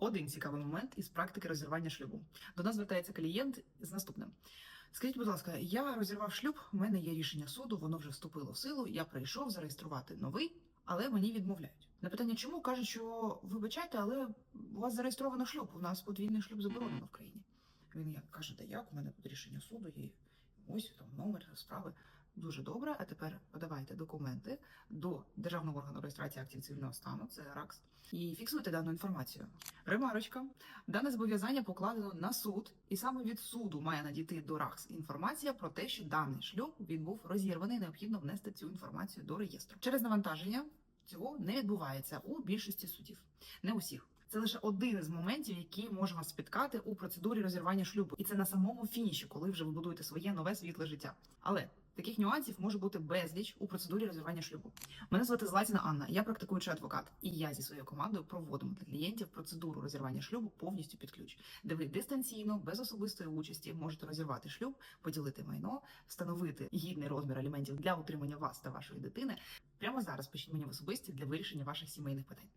Один цікавий момент із практики розірвання шлюбу. До нас звертається клієнт з наступним. Скажіть, будь ласка, я розірвав шлюб, у мене є рішення суду, воно вже вступило в силу. Я прийшов зареєструвати новий, але мені відмовляють. На питання, чому кажуть, що вибачайте, але у вас зареєстровано шлюб. У нас подвійний шлюб заборонено в країні. Він як каже, да як у мене тут рішення суду є. Ось там номер справи. Дуже добре. А тепер подавайте документи до державного органу реєстрації актів цивільного стану, це РАКС, і фіксуйте дану інформацію. Ремарочка. Дане зобов'язання покладено на суд, і саме від суду має надійти до РАКС інформація про те, що даний шлюб він був розірваний. Необхідно внести цю інформацію до реєстру. Через навантаження цього не відбувається у більшості судів, не усіх. Це лише один із моментів, який може вас спіткати у процедурі розірвання шлюбу, і це на самому фініші, коли вже ви будуєте своє нове світле життя. Але таких нюансів може бути безліч у процедурі розірвання шлюбу. Мене звати Златіна Анна, я практикуючий адвокат, і я зі своєю командою проводимо для клієнтів процедуру розірвання шлюбу повністю під ключ, де ви дистанційно, без особистої участі, можете розірвати шлюб, поділити майно, встановити гідний розмір аліментів для утримання вас та вашої дитини. Прямо зараз пишіть мені в особисті для вирішення ваших сімейних питань.